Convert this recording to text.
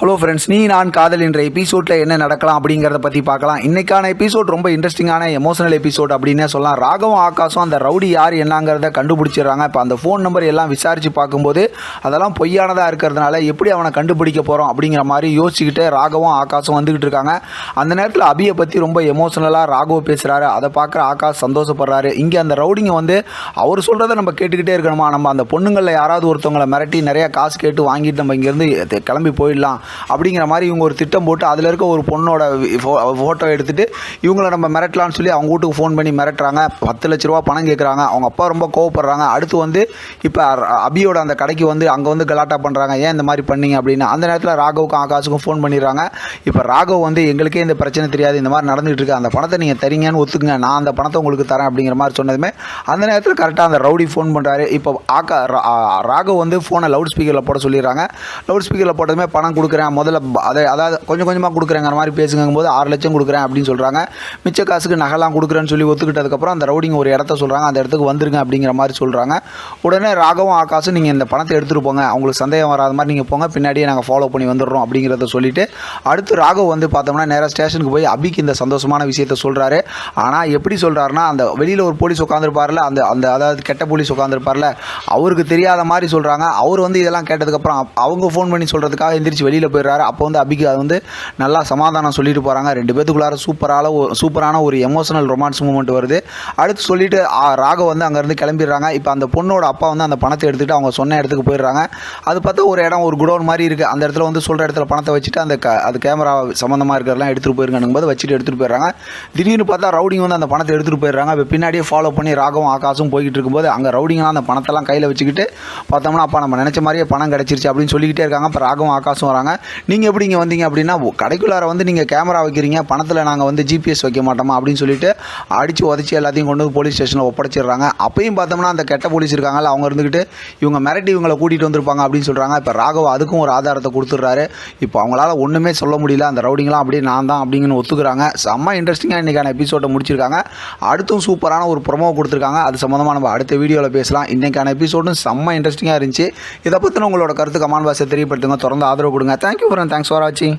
Hello friends நீ நான் காதல் என்ற எபிசோடில் என்ன நடக்கலாம் அப்படிங்கிறத பற்றி பார்க்கலாம். இன்றைக்கான எபிசோட் ரொம்ப இன்ட்ரெஸ்டிங்கான எமோஷனல் எபிசோட் அப்படின்னே சொல்லலாம். ராகவும் ஆகாஷும் அந்த ரவுடி யார் என்னங்கிறத கண்டுபிடிச்சிடுறாங்க. இப்போ அந்த ஃபோன் நம்பர் எல்லாம் விசாரித்து பார்க்கும்போது அதெல்லாம் பொய்யானதாக இருக்கிறதுனால எப்படி அவனை கண்டுபிடிக்க போகிறோம் அப்படிங்கிற மாதிரி யோசிச்சுக்கிட்டு ராகவும் ஆகாஷும் வந்துக்கிட்டு இருக்காங்க. அந்த நேரத்தில் அபியை பற்றி ரொம்ப எமோஷனலாக ராகவ் பேசுகிறாரு அதை பார்க்குற ஆகாஷ் சந்தோஷப்படுறாரு. இங்கே அந்த ரவுடிங்க வந்து அவர் சொல்கிறத நம்ம கேட்டுக்கிட்டே இருக்கணுமா? நம்ம அந்த பொண்ணுங்களில் யாராவது ஒருத்தவங்களை மிரட்டி நிறையா காசு கேட்டு வாங்கிட்டு நம்ம இங்கேருந்து கிளம்பி போயிடலாம். அப்படிங்கிற மாதிரி இவங்க ஒரு திட்டம் போட்டு அதில் இருக்க ஒரு பொண்ணோட ஃபோட்டோ எடுத்துகிட்டு இவங்கள நம்ம மிரட்டலாம்னு சொல்லி அவங்க வீட்டுக்கு ஃபோன் பண்ணி மிரட்டுறாங்க. பத்து லட்ச ரூபா பணம் கேட்குறாங்க அவங்க அப்பா ரொம்ப கோவப்படுறாங்க. அடுத்து வந்து இப்போ அபியோட அந்த கடைக்கு வந்து அங்கே வந்து கலாட்டா பண்ணுறாங்க ஏன் இந்த மாதிரி பண்ணீங்க அப்படின்னு. அந்த நேரத்தில் ராகவுக்கும் ஆகாஷுக்கும் ஃபோன் பண்ணிடுறாங்க. இப்போ ராகவ் வந்து எங்களுக்கே இந்த பிரச்சனை தெரியாது. இந்த மாதிரி நடந்துகிட்டு இருக்கு. அந்த பணத்தை நீங்கள் தரீங்கன்னு ஒத்துக்குங்க. நான் அந்த பணத்தை உங்களுக்கு தரேன் அப்படிங்கிற மாதிரி சொன்னதுமே அந்த நேரத்தில் கரெக்டாக அந்த ரவுடி ஃபோன் பண்ணுறாரு இப்போ ஆக்கா ரா- ராகவ் வந்து ஃபோனை லவுட் ஸ்பீக்கரில் போட சொல்லிடுறாங்க. லவுட் ஸ்பீக்கரில் போட்டதுமே பணம் கொடுக்குறேன். முதல்ல அதை அதாவது கொஞ்சம் கொஞ்சமாக கொடுக்குறேங்கிற மாதிரி பேசுங்கும் போது ஆறு லட்சம் கொடுக்குறேன் அப்படின்னு சொல்கிறாங்க மிச்ச காசுக்கு நகைலாம் கொடுக்குறேன்னு சொல்லி ஒத்துக்கிட்டதுக்கப்புறம் அந்த ரவுடிங் ஒரு இடத்த சொல்கிறாங்க அந்த இடத்துக்கு வந்துருங்க அப்படிங்கிற மாதிரி சொல்கிறாங்க உடனே ராகவும் ஆகாசும் நீங்கள் இந்த பணத்தை எடுத்துகிட்டு போங்க. அவங்களுக்கு சந்தேகம் வராத மாதிரி நீங்கள் போங்க. பின்னாடியே நாங்கள் ஃபாலோ பண்ணி வந்துடுறோம் அப்படிங்கிறத சொல்லிட்டு அடுத்து ராகவ் வந்து பார்த்தோம்னா நேராக ஸ்டேஷனுக்கு போய் அபிக்கு இந்த சந்தோஷமான விஷயத்த சொல்கிறாரு ஆனால் எப்படி சொல்கிறாருன்னா அந்த வெளியில் ஒரு போலீஸ் உட்காந்துருப்பார்ல அந்த அந்த அதாவது கெட்ட போலீஸ் உட்காந்துருப்பார்ல அவருக்கு தெரியாத மாதிரி சொல்கிறாங்க அவர் வந்து இதெல்லாம் கேட்டதுக்கப்புறம் அவங்க ஃபோன் பண்ணி சொல்கிறதுக்காக எந்திரிச்சு வெளியில் போயிடுறாரு. அப்போ வந்து அபிக்கு அது வந்து நல்லா சமாதானம் சொல்லிட்டு போகிறாங்க ரெண்டு பேத்துக்குள்ளார சூப்பரான ஒரு சூப்பரான ஒரு எமோஷனல் ரொமான்ஸ் மூமெண்ட் வருது. அடுத்து சொல்லிட்டு ஆ, ராகவ் வந்து அங்கேருந்து கிளம்பிடுறாங்க. இப்போ அந்த பொண்ணோட அப்பா வந்து அந்த பணத்தை எடுத்துகிட்டு அவங்க சொன்ன இடத்துக்கு போயிடுறாங்க. அது பார்த்தா ஒரு இடம் ஒரு குடோன் மாதிரி இருக்குது அந்த இடத்துல வந்து சொல்கிற இடத்துல பணத்தை வச்சுட்டு அந்த க அது கேமரா சம்மந்தமாக இருக்கிறதெல்லாம் எடுத்துகிட்டு போயிருக்கானுங்க போது வச்சுட்டு எடுத்துகிட்டு போயிடுறாங்க. திடீர்னு பார்த்தா ரவுடிங் வந்து அந்த பணத்தை எடுத்துகிட்டு போயிடுறாங்க. இப்போ பின்னாடியே ஃபாலோ பண்ணி ராகவும் ஆகாசும் போய்கிட்டு இருக்கும்போது அங்கே ரவுடிங்கலாம் அந்த பணத்தெல்லாம் கையில் வச்சுக்கிட்டு பார்த்தோம்னா அப்பா நம்ம நினச்ச மாதிரியே பணம் கிடச்சிருச்சு அப்படின்னு சொல்லிக்கிட்டே இருக்காங்க. இப்போ ராகவும் ஆகாசும் வராங்க. நீங்கள் எப்படி இங்கே வந்தீங்க அப்படின்னா கடைக்குள்ளார வந்து நீங்கள் கேமரா வைக்கிறீங்க பணத்தில் நாங்கள் வந்து ஜிபிஎஸ் வைக்க மாட்டோமா அப்படின்னு சொல்லிட்டு அடித்து உதச்சி எல்லாத்தையும் கொண்டு வந்து போலீஸ் ஸ்டேஷனில் ஒப்படைச்சிடுறாங்க. அப்பயும் பார்த்தோம்னா அந்த கெட்ட போலீஸ் இருக்காங்கல்ல அவங்க இருந்துக்கிட்டு இவங்க மிரட்டி இவங்களை கூட்டிகிட்டு வந்திருப்பாங்க அப்படின்னு சொல்கிறாங்க இப்போ ராகவ் அதுக்கும் ஒரு ஆதாரத்தை கொடுத்துட்றாரு. இப்போ அவங்களால ஒன்றுமே சொல்ல முடியல. அந்த ரவுடிங்களாம் அப்படியே நான் தான் அப்படிங்கன்னு ஒத்துக்கிறாங்க. செம்ம இன்ட்ரெஸ்டிங்காக இன்றைக்கான எபிசோட்டை முடிச்சிருக்காங்க. அடுத்தும் சூப்பரான ஒரு ப்ரொமோ கொடுத்துருக்காங்க. அது சம்மந்தமாக நம்ம அடுத்த வீடியோவில் பேசலாம். இன்றைக்கான எபிசோடும் செம்ம இன்ட்ரெஸ்டிங்காக இருந்துச்சு. இதை பற்றின உங்களோட கருத்து கமான் பாசை தெரியப்படுத்துங்க. தொடர்ந்து ஆதரவு கொடுங்க. தேங்க்யூ ஃப்ரெண்ட் தேங்க்ஸ் ஃபார் வாட்சிங்